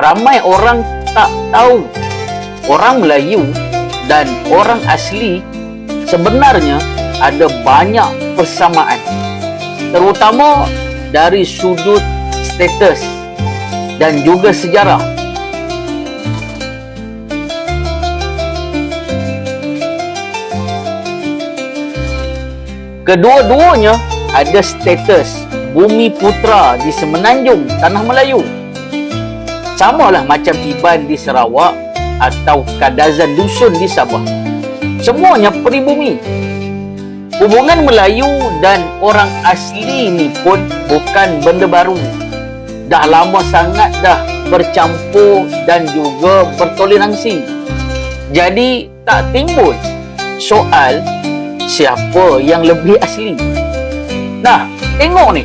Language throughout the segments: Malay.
ramai orang tak tahu. Orang Melayu dan orang asli sebenarnya ada banyak persamaan terutama dari sudut status dan juga sejarah. Kedua-duanya ada status bumi putra di Semenanjung Tanah Melayu samalah macam Iban di Sarawak atau Kadazan Dusun di Sabah. Semuanya peribumi. Hubungan Melayu dan orang asli ni pun bukan benda baru. Dah lama sangat dah bercampur dan juga bertoleransi. Jadi tak timbul soal siapa yang lebih asli. Nah tengok ni.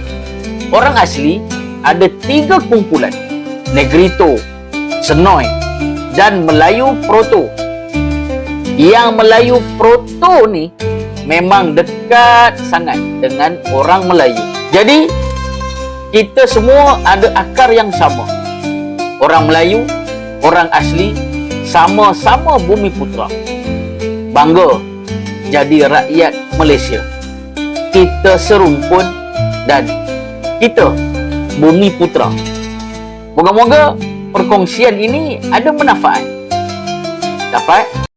Orang asli ada tiga kumpulan Negrito, Senoi dan Melayu Proto. Yang Melayu Proto ni memang dekat sangat dengan orang Melayu. Jadi kita semua ada akar yang sama. Orang Melayu, orang asli sama-sama bumi putra. Bangga jadi rakyat Malaysia. Kita serumpun dan kita bumi putra. Moga-moga perkongsian ini ada manfaat. Dapat